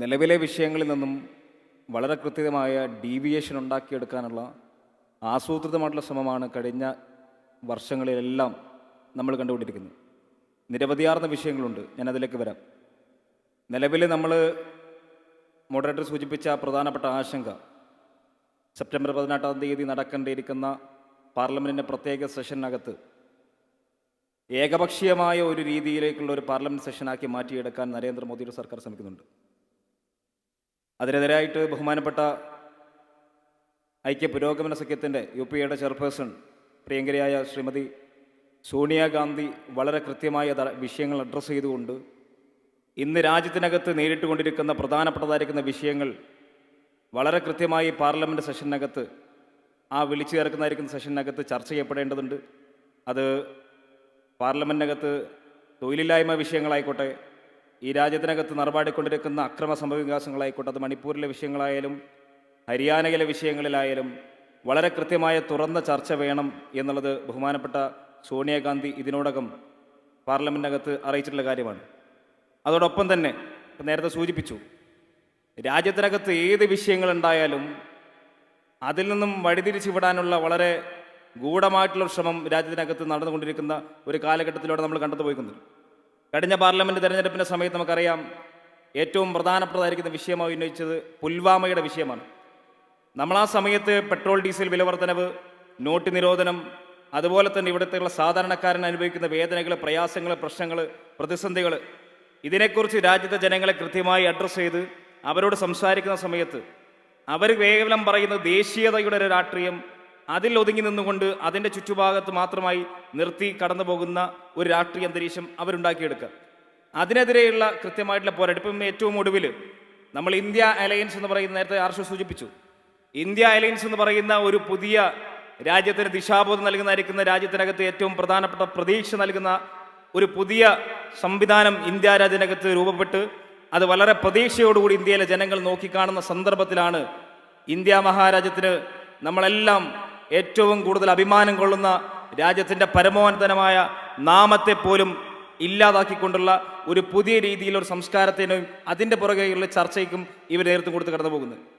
നിലവിലെ വിഷയങ്ങളിൽ നിന്നും വളരെ കൃത്യമായ ഡീവിയേഷൻ ഉണ്ടാക്കിയെടുക്കാനുള്ള ആസൂത്രിതമായിട്ടുള്ള ശ്രമമാണ് കഴിഞ്ഞ വർഷങ്ങളിലെല്ലാം നമ്മൾ കണ്ടുകൊണ്ടിരിക്കുന്നത്. നിരവധിയാർന്ന വിഷയങ്ങളുണ്ട്. ഞാൻ അതിലേക്ക് വരാം. നിലവിൽ നമ്മൾ മോഡറേറ്റർ സൂചിപ്പിച്ച പ്രധാനപ്പെട്ട ആശങ്ക സെപ്റ്റംബർ പതിനെട്ടാം തീയതി നടക്കേണ്ടിയിരിക്കുന്ന പാർലമെന്റിന്റെ പ്രത്യേക സെഷനകത്ത് ഏകപക്ഷീയമായ ഒരു രീതിയിലേക്കുള്ള ഒരു പാർലമെന്റ് സെഷനാക്കി മാറ്റിയെടുക്കാൻ നരേന്ദ്രമോദിയുടെ സർക്കാർ ശ്രമിക്കുന്നുണ്ട്. അതിനെതിരായിട്ട് ബഹുമാനപ്പെട്ട ഐക്യ പുരോഗമന സഖ്യത്തിന്റെ യു പി എയുടെ ചെയർപേഴ്സൺ പ്രിയങ്കരയായ ശ്രീമതി സോണിയാഗാന്ധി വളരെ കൃത്യമായ വിഷയങ്ങൾ അഡ്രസ്സ് ചെയ്തുകൊണ്ട് ഇന്ന് രാജ്യത്തിനകത്ത് നേരിട്ടുകൊണ്ടിരിക്കുന്ന പ്രധാനപ്പെട്ടതായിരിക്കുന്ന വിഷയങ്ങൾ വളരെ കൃത്യമായി പാർലമെന്റ് സെഷനകത്ത് ആ വിളിച്ചു ചേർക്കുന്നതായിരിക്കുന്ന സെഷനകത്ത് ചർച്ച ചെയ്യപ്പെടേണ്ടതുണ്ട്. അത് പാർലമെന്റിനകത്ത് തൊഴിലില്ലായ്മ വിഷയങ്ങളായിക്കോട്ടെ ഈ രാജ്യത്തിനകത്ത് നടപാടിക്കൊണ്ടിരിക്കുന്ന അക്രമ സംഭവവികാസങ്ങളായിക്കോട്ടെ അത് മണിപ്പൂരിലെ വിഷയങ്ങളായാലും ഹരിയാനയിലെ വിഷയങ്ങളിലായാലും വളരെ കൃത്യമായ തുറന്ന ചർച്ച വേണം എന്നുള്ളത് ബഹുമാനപ്പെട്ട സോണിയാഗാന്ധി ഇതിനോടകം പാർലമെന്റിനകത്ത് അറിയിച്ചിട്ടുള്ള കാര്യമാണ്. അതോടൊപ്പം തന്നെ നേരത്തെ സൂചിപ്പിച്ചു രാജ്യത്തിനകത്ത് ഏത് വിഷയങ്ങളുണ്ടായാലും അതിൽ നിന്നും വഴിതിരിച്ചു വിടാനുള്ള വളരെ ഗൂഢമായിട്ടുള്ള ശ്രമം രാജ്യത്തിനകത്ത് നടന്നുകൊണ്ടിരിക്കുന്ന ഒരു കാലഘട്ടത്തിലൂടെ നമ്മൾ കണ്ടെത്തു പോയിക്കുന്നത് കഴിഞ്ഞ പാർലമെന്റ് തെരഞ്ഞെടുപ്പിന്റെ സമയത്ത് നമുക്കറിയാം ഏറ്റവും പ്രധാനപ്പെട്ടതായിരിക്കുന്ന വിഷയമായി ഉന്നയിച്ചത് പുൽവാമയുടെ വിഷയമാണ്. നമ്മൾ ആ സമയത്ത് പെട്രോൾ ഡീസൽ വില വർധനവ് നോട്ട് നിരോധനം അതുപോലെ തന്നെ ഇവിടുത്തെയുള്ള സാധാരണക്കാരൻ അനുഭവിക്കുന്ന വേദനകൾ പ്രയാസങ്ങൾ പ്രശ്നങ്ങൾ പ്രതിസന്ധികൾ ഇതിനെക്കുറിച്ച് രാജ്യത്തെ ജനങ്ങളെ കൃത്യമായി അഡ്രസ്സ് ചെയ്ത് അവരോട് സംസാരിക്കുന്ന സമയത്ത് അവർ കേവലം പറയുന്നത് ദേശീയതയുടെ ഒരു രാഷ്ട്രീയം അതിൽ ഒതുങ്ങി നിന്നുകൊണ്ട് അതിന്റെ ചുറ്റുഭാഗത്ത് മാത്രമായി നിർത്തി കടന്നു പോകുന്ന ഒരു രാഷ്ട്രീയ അന്തരീക്ഷം അവരുണ്ടാക്കിയെടുക്കുക. അതിനെതിരെയുള്ള കൃത്യമായിട്ടുള്ള പോരാട്ടം ഇപ്പം ഏറ്റവും ഒടുവിൽ നമ്മൾ ഇന്ത്യ അലയൻസ് എന്ന് പറയുന്ന നേരത്തെ ആർഷ സൂചിപ്പിച്ചു. ഇന്ത്യ അലയൻസ് എന്ന് പറയുന്ന ഒരു പുതിയ രാജ്യത്തിന് ദിശാബോധം നൽകുന്നതായിരിക്കുന്ന രാജ്യത്തിനകത്ത് ഏറ്റവും പ്രധാനപ്പെട്ട പ്രതീക്ഷ നൽകുന്ന ഒരു പുതിയ സംവിധാനം ഇന്ത്യ രാജ്യത്തിനകത്ത് രൂപപ്പെട്ട് അത് വളരെ പ്രതീക്ഷയോടുകൂടി ഇന്ത്യയിലെ ജനങ്ങൾ നോക്കിക്കാണുന്ന സന്ദർഭത്തിലാണ് ഇന്ത്യ മഹാരാജ്യത്തിന് നമ്മളെല്ലാം ഏറ്റവും കൂടുതൽ അഭിമാനം കൊള്ളുന്ന രാജ്യത്തിന്റെ പരമോന്നതനമായ നാമത്തെ പോലും ഇല്ലാതാക്കിക്കൊണ്ടുള്ള ഒരു പുതിയ രീതിയിലൊരു സംസ്കാരത്തിനും അതിന്റെ പുറകെയുള്ള ചർച്ചയ്ക്കും ഇവർ നേതൃത്വം കൊടുത്ത് കടന്നു പോകുന്നത്